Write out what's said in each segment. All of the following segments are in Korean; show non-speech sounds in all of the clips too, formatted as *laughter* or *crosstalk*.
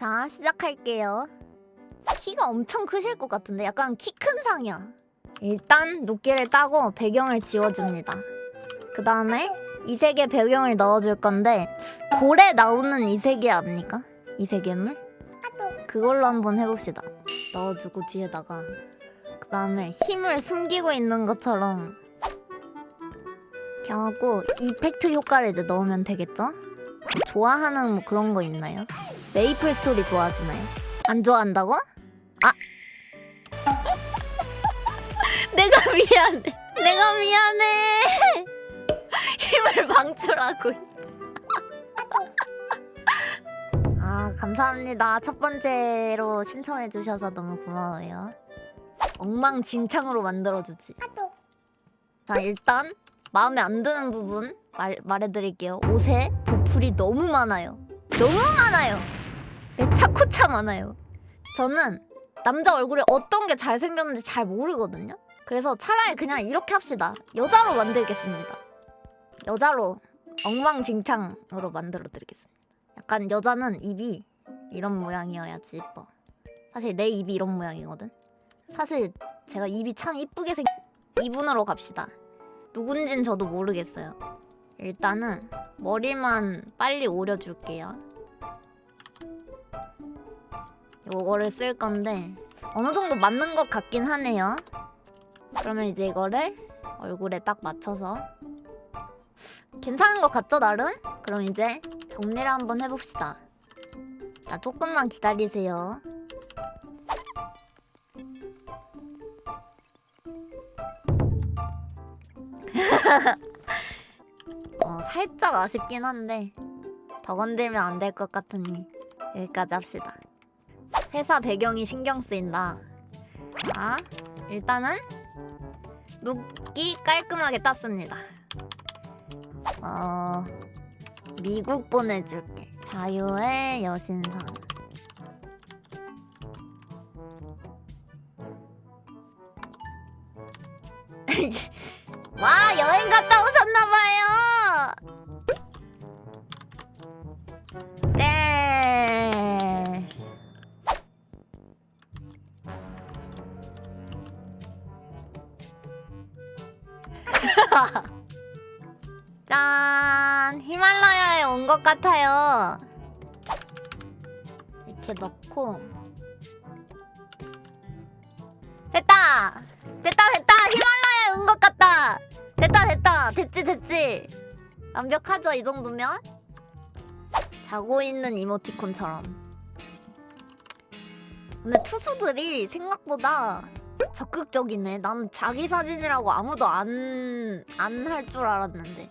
자 시작할게요 키가 엄청 크실 것 같은데 약간 키 큰 상이야 일단 눕기를 따고 배경을 지워줍니다 그 다음에 이색의 배경을 넣어줄 건데 볼에 나오는 이색이 아닙니까? 이색의물? 그걸로 한번 해봅시다 넣어주고 뒤에다가 그 다음에 힘을 숨기고 있는 것처럼 이렇게 하고 이펙트 효과를 이제 넣으면 되겠죠? 좋아하는 뭐 그런 거 있나요? 메이플 스토리 좋아하시나요? 안 좋아한다고? 아! *laughs* 내가 미안해. 내가 미안해. *laughs* 힘을 방출하고. *laughs* 아, 감사합니다. 첫 번째로 신청해주셔서 너무 고마워요. 엉망진창으로 만들어주지. 자, 일단 마음에 안 드는 부분 말, 말해드릴게요. 옷에 보풀이 너무 많아요. 너무 많아요. 네, 매차쿠차 많아요. 저는 남자 얼굴에 어떤 게 잘생겼는지 잘 모르거든요. 그래서 차라리 그냥 이렇게 합시다. 여자로 만들겠습니다. 여자로 엉망진창으로 만들어드리겠습니다. 약간 여자는 입이 이런 모양이어야지 이뻐. 사실 내 입이 이런 모양이거든. 사실 제가 입이 참 이쁘게 생. 이분으로 갑시다. 누군진 저도 모르겠어요. 일단은 머리만 빨리 오려줄게요. 요거를 쓸 건데 어느 정도 맞는 것 같긴 하네요. 그러면 이제 이거를 얼굴에 딱 맞춰서 괜찮은 것 같죠 나름? 그럼 이제 정리를 한번 해봅시다. 자 조금만 기다리세요. *laughs* 어, 살짝 아쉽긴 한데 더 건들면 안 될 것 같으니 여기까지 합시다. 회사 배경이 신경 쓰인다. 아, 일단은 눕기 깔끔하게 땄습니다. 어, 미국 보내줄게. 자유의 여신상. *laughs* 짠! 히말라야에 온 것 같아요. 이렇게 넣고. 됐다! 됐다, 됐다! 히말라야에 온 것 같다! 됐다, 됐다! 됐지, 됐지! 완벽하죠, 이 정도면? 자고 있는 이모티콘처럼. 근데 투수들이 생각보다 적극적이네. 난 자기 사진이라고 아무도 안, 안 할 줄 알았는데.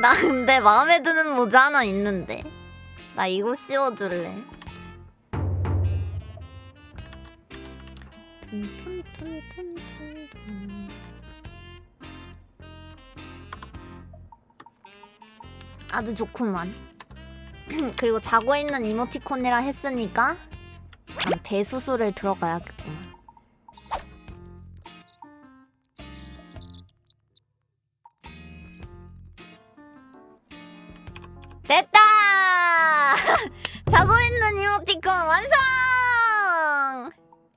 나 근데 마음에 드는 모자 하나 있는데. 나 이거 씌워줄래. 아주 좋구만. *clears throat* 그리고 자고 있는 이모티콘이라 했으니까 대수술을 들어가야겠구만. 됐다! *laughs* 자고 있는 이모티콘 완성!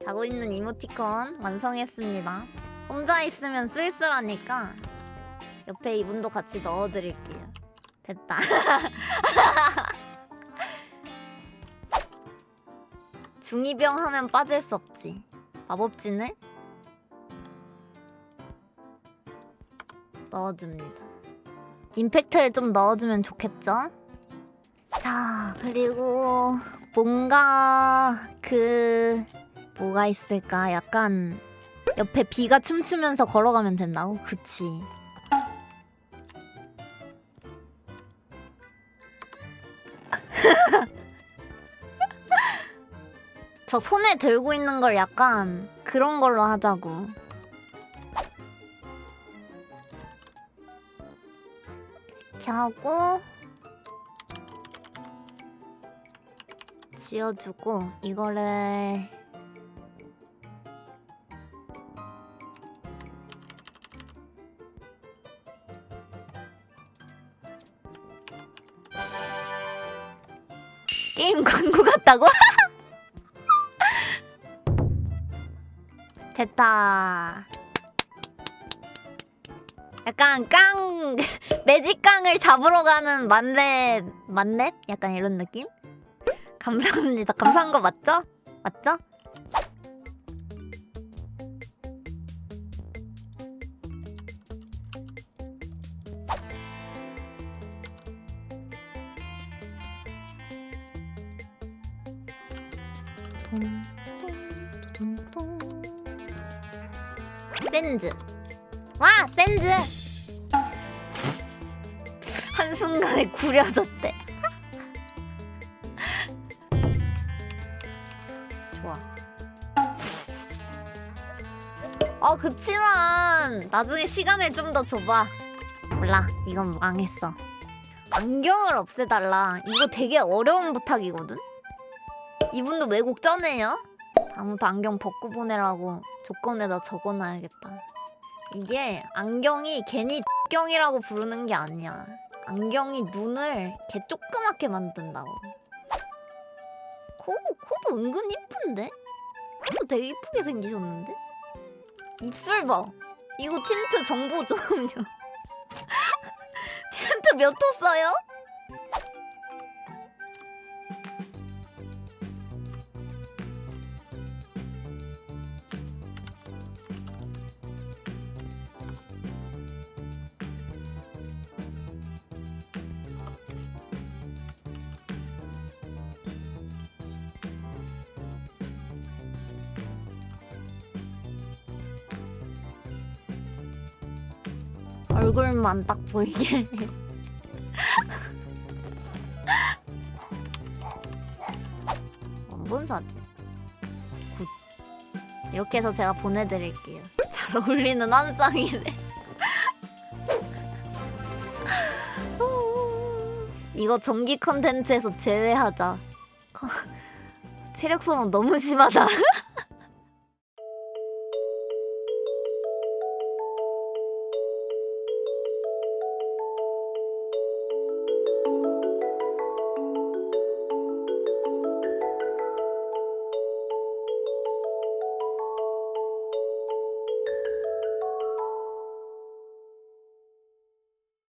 자고 있는 이모티콘 완성했습니다. 혼자 있으면 쓸쓸하니까 옆에 이분도 같이 넣어드릴게요. 됐다. *laughs* 중이병 하면 빠질 수 없지. 마법진을 넣어줍니다. 임팩트를 좀 넣어주면 좋겠죠? 자, 그리고 뭔가 그 뭐가 있을까? 약간 옆에 비가 춤추면서 걸어가면 된다고? 그치. *laughs* 저 손에 들고 있는 걸 약간 그런 걸로 하자고. 이렇게 하고 씌워주고 이거를 게임 광고 같다고? *laughs* 됐다. 약간 깡 *laughs* 매직깡을 잡으러 가는 만렙 만렙? 약간 이런 느낌? 감사합니다. 감사한 거 맞죠? 맞죠? 센즈 와 센즈 한순간에 구려졌대. 좋아. 어 그치만 나중에 시간을 좀 더 줘봐. 몰라 이건 망했어. 안경을 없애달라. 이거 되게 어려운 부탁이거든? 이분도 외국 전에요? 아무도 안경 벗고 보내라고 조건에다 적어놔야겠다. 이게 안경이 괜히 경이라고 부르는 게 아니야 안경이 눈을 개 조그맣게 만든다고 코, 코도 은근 이쁜데? 코도 되게 이쁘게 생기셨는데? 입술 봐 이거 틴트 정보 좀요 *laughs* 틴트 몇 호 써요? 얼굴만 딱 보이게. 원본 사진 굿 이렇게 해서 제가 보내드릴게요. 잘 어울리는 한 쌍이네. *laughs* 이거 전기 컨텐츠에서 제외하자. *laughs* 체력 소모 너무 심하다 *laughs*